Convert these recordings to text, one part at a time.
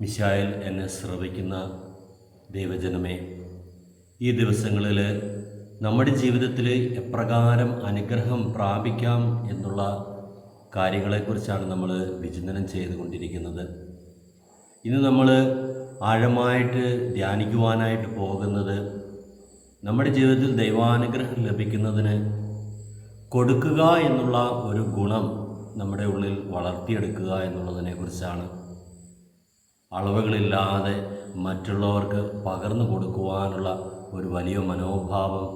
മിശായൽ എന്നെ ശ്രവിക്കുന്ന ദൈവജനമേ ഈ ദിവസങ്ങളിൽ നമ്മുടെ ജീവിതത്തിൽ എപ്രകാരം അനുഗ്രഹം പ്രാപിക്കാം എന്നുള്ള കാര്യങ്ങളെക്കുറിച്ചാണ് നമ്മൾ വിചിന്തനം ചെയ്തുകൊണ്ടിരിക്കുന്നത്. ഇന്ന് നമ്മൾ ആഴമായിട്ട് ധ്യാനിക്കുവാനായിട്ട് പോകുന്നത് നമ്മുടെ ജീവിതത്തിൽ ദൈവാനുഗ്രഹം ലഭിക്കുന്നതിന് കൊടുക്കുക എന്നുള്ള ഒരു ഗുണം നമ്മുടെ ഉള്ളിൽ വളർത്തിയെടുക്കുക എന്നുള്ളതിനെക്കുറിച്ചാണ്. അളവുകളില്ലാതെ മറ്റുള്ളവർക്ക് പകർന്നു കൊടുക്കുവാനുള്ള ഒരു വലിയ മനോഭാവം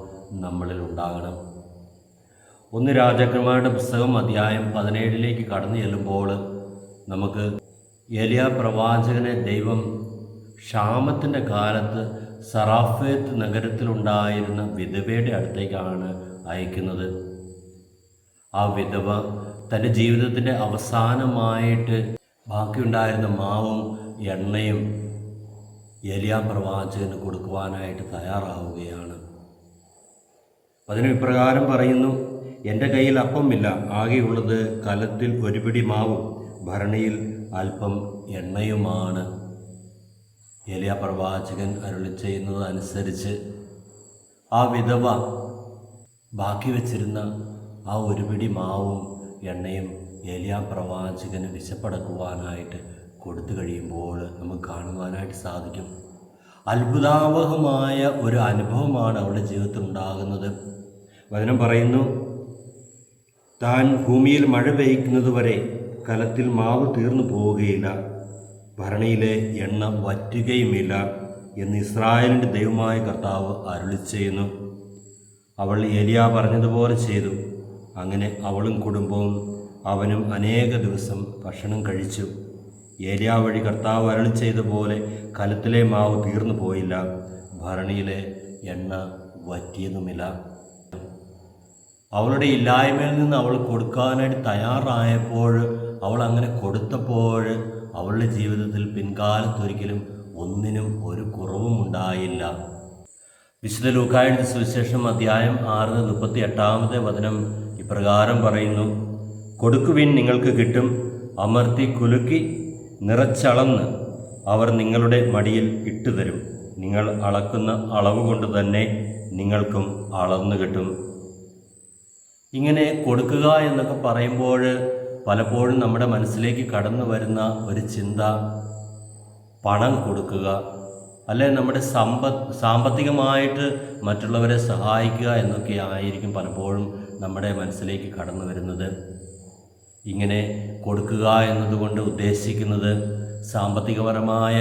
നമ്മളിൽ ഉണ്ടാകണം. ഒന്ന് രാജാക്കന്മാരുടെ പുസ്തകം അധ്യായം പതിനേഴിലേക്ക് കടന്നു ചെല്ലുമ്പോൾ നമുക്ക് എലിയ പ്രവാചകനെ ദൈവം ക്ഷാമത്തിന്റെ കാലത്ത് സറാഫേത്ത് നഗരത്തിലുണ്ടായിരുന്ന വിധവയുടെ അടുത്തേക്കാണ് അയക്കുന്നത്. ആ വിധവ തന്റെ ജീവിതത്തിന്റെ അവസാനമായിട്ട് ബാക്കിയുണ്ടായിരുന്ന മാവും എണ്ണയും എലിയാ പ്രവാചകന് കൊടുക്കുവാനായിട്ട് തയ്യാറാവുകയാണ്. അതിന് ഇപ്രകാരം പറയുന്നു എന്റെ കയ്യിൽ അപ്പമില്ല ആകെയുള്ളത് കലത്തിൽ ഒരു പിടി മാവും ഭരണിയിൽ അല്പം എണ്ണയുമാണ്. എലിയ പ്രവാചകൻ അരുളി ചെയ്യുന്നത് അനുസരിച്ച് ആ വിധവ ബാക്കി വച്ചിരുന്ന ആ ഒരു പിടി മാവും എണ്ണയും ഏലിയാ പ്രവാചകന് വിശപ്പടക്കുവാനായിട്ട് കൊടുത്തു കഴിയുമ്പോൾ നമുക്ക് കാണുവാനായിട്ട് സാധിക്കും. അത്ഭുതാവഹമായ ഒരു അനുഭവമാണ് അവളുടെ ജീവിതത്തിൽ ഉണ്ടാകുന്നത് വചനം പറയുന്നു താൻ ഭൂമിയിൽ മഴ പെയ്ക്കുന്നത് വരെ കലത്തിൽ മാവ് തീർന്നു പോവുകയില്ല. ഭരണിയിലെ എണ്ണ വറ്റുകയുമില്ല എന്ന് ഇസ്രായേലിന്റെ ദൈവമായ കർത്താവ് അരുളി ചെയ്യുന്നു അവൾ ഏലിയ പറഞ്ഞതുപോലെ ചെയ്തു. അങ്ങനെ അവളും കുടുംബവും അവനും അനേക ദിവസം ഭക്ഷണം കഴിച്ചു. ഏരിയാ വഴി കർത്താവ് അരളി ചെയ്ത പോലെ കലത്തിലെ മാവ് തീർന്നു പോയില്ല. ഭരണിയിലെ എണ്ണ വറ്റിയതുമില്ല. അവളുടെ ഇല്ലായ്മയിൽ നിന്ന് അവൾ കൊടുക്കാനായിട്ട് തയ്യാറായപ്പോൾ അവൾ അങ്ങനെ കൊടുത്തപ്പോൾ അവളുടെ ജീവിതത്തിൽ പിൻകാലത്തൊരിക്കലും ഒന്നിനും ഒരു കുറവും ഉണ്ടായില്ല. വിശുദ്ധ ലൂക്കായുടെ സുവിശേഷം അധ്യായം ആറ് മുപ്പത്തി എട്ടാമത്തെ വചനം ഇപ്രകാരം പറയുന്നു കൊടുക്കുവിൻ നിങ്ങൾക്ക് കിട്ടും അമർത്തി കുലുക്കി നിറച്ചളന്ന് അവർ നിങ്ങളുടെ മടിയിൽ ഇട്ടുതരും. നിങ്ങൾ അളക്കുന്ന അളവ് കൊണ്ട് തന്നെ നിങ്ങൾക്കും അളന്നു കിട്ടും. ഇങ്ങനെ കൊടുക്കുക എന്നൊക്കെ പറയുമ്പോൾ പലപ്പോഴും നമ്മുടെ മനസ്സിലേക്ക് കടന്നു വരുന്ന ഒരു ചിന്ത പണം കൊടുക്കുക. അല്ലെ നമ്മുടെ സമ്പത്ത് സാമ്പത്തികമായിട്ട് മറ്റുള്ളവരെ സഹായിക്കുക എന്നൊക്കെ ആയിരിക്കും പലപ്പോഴും നമ്മുടെ മനസ്സിലേക്ക് കടന്നു വരുന്നത്. ഇങ്ങനെ കൊടുക്കുക എന്നതുകൊണ്ട് ഉദ്ദേശിക്കുന്നത് സാമ്പത്തികപരമായ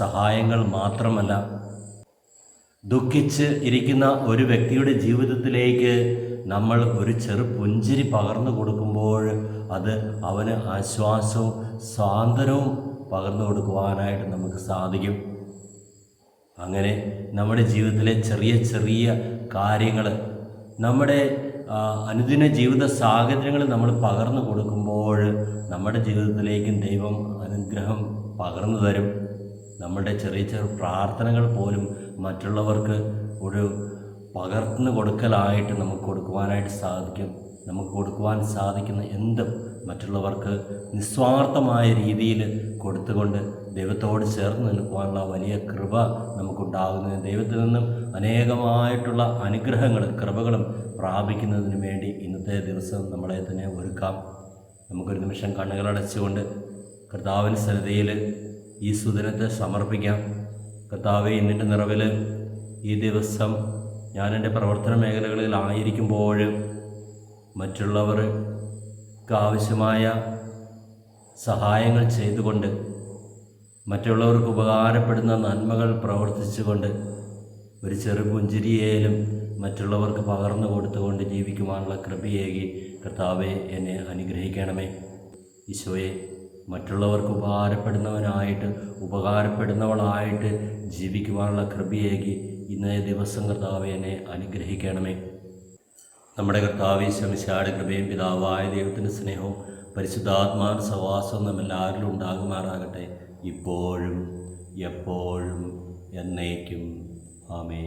സഹായങ്ങൾ മാത്രമല്ല. ദുഃഖിച്ച് ഇരിക്കുന്ന ഒരു വ്യക്തിയുടെ ജീവിതത്തിലേക്ക് നമ്മൾ ഒരു ചെറു പുഞ്ചിരി പകർന്നു കൊടുക്കുമ്പോൾ അത് അവന് ആശ്വാസവും സ്വാതന്ത്ര്യവും പകർന്നു കൊടുക്കുവാനായിട്ട് നമുക്ക് സാധിക്കും. അങ്ങനെ നമ്മുടെ ജീവിതത്തിലെ ചെറിയ ചെറിയ കാര്യങ്ങൾ നമ്മുടെ അനുദിന ജീവിത സാഹചര്യങ്ങൾ നമ്മൾ പകർന്നു കൊടുക്കുമ്പോൾ നമ്മുടെ ജീവിതത്തിലേക്കും ദൈവം അനുഗ്രഹം പകർന്നു തരും. നമ്മുടെ ചെറിയ ചെറിയ പ്രാർത്ഥനകൾ പോലും മറ്റുള്ളവർക്ക് ഒരു പകർന്നു കൊടുക്കലായിട്ട് നമുക്ക് കൊടുക്കുവാനായിട്ട് സാധിക്കും. നമുക്ക് കൊടുക്കുവാൻ സാധിക്കുന്ന എന്തും മറ്റുള്ളവർക്ക് നിസ്വാർത്ഥമായ രീതിയിൽ കൊടുത്തുകൊണ്ട് ദൈവത്തോട് ചേർന്ന് നിൽക്കുവാനുള്ള വലിയ കൃപ നമുക്കുണ്ടാകുന്നതിന് ദൈവത്തിൽ നിന്നും അനേകമായിട്ടുള്ള അനുഗ്രഹങ്ങളും കൃപകളും പ്രാപിക്കുന്നതിന് വേണ്ടി ഇന്നത്തെ ദിവസം നമ്മളെ തന്നെ ഒരുക്കാം. നമുക്കൊരു നിമിഷം കണ്ണുകളടച്ചുകൊണ്ട് കർത്താവിന് സന്നിധിയിൽ ഈ സുദിനത്തെ സമർപ്പിക്കാം. കർത്താവെ ഇന്നിന്റെ നിറവിൽ ഈ ദിവസം ഞാൻ എന്റെ പ്രവർത്തന മേഖലകളിൽ ആയിരിക്കുമ്പോൾ മറ്റുള്ളവർക്ക് ആവശ്യമായ സഹായങ്ങൾ ചെയ്തുകൊണ്ട് മറ്റുള്ളവർക്ക് ഉപകാരപ്പെടുന്ന നന്മകൾ പ്രവർത്തിച്ചുകൊണ്ട് ഒരു ചെറു പുഞ്ചിരിയേലും മറ്റുള്ളവർക്ക് പകർന്നു കൊടുത്തുകൊണ്ട് ജീവിക്കുവാനുള്ള കൃപയേകി കർത്താവെ എന്നെ അനുഗ്രഹിക്കണമേ. ഈശോയെ മറ്റുള്ളവർക്ക് ഉപകാരപ്പെടുന്നവനായിട്ട് ഉപകാരപ്പെടുന്നവളായിട്ട് ജീവിക്കുവാനുള്ള കൃപയേകി ഇന്നേ ദിവസം കർത്താവെ എന്നെ അനുഗ്രഹിക്കണമേ. നമ്മുടെ കർത്താവ് ശമിശാട് കൃപയും പിതാവായ ദൈവത്തിന്റെ സ്നേഹവും പരിശുദ്ധാത്മാവിന്റെ സവാസവും നമ്മെല്ലാവരിലും ഉണ്ടാകുമാറാകട്ടെ. ഇപ്പോഴും എപ്പോഴും എന്നേക്കും. ആമേ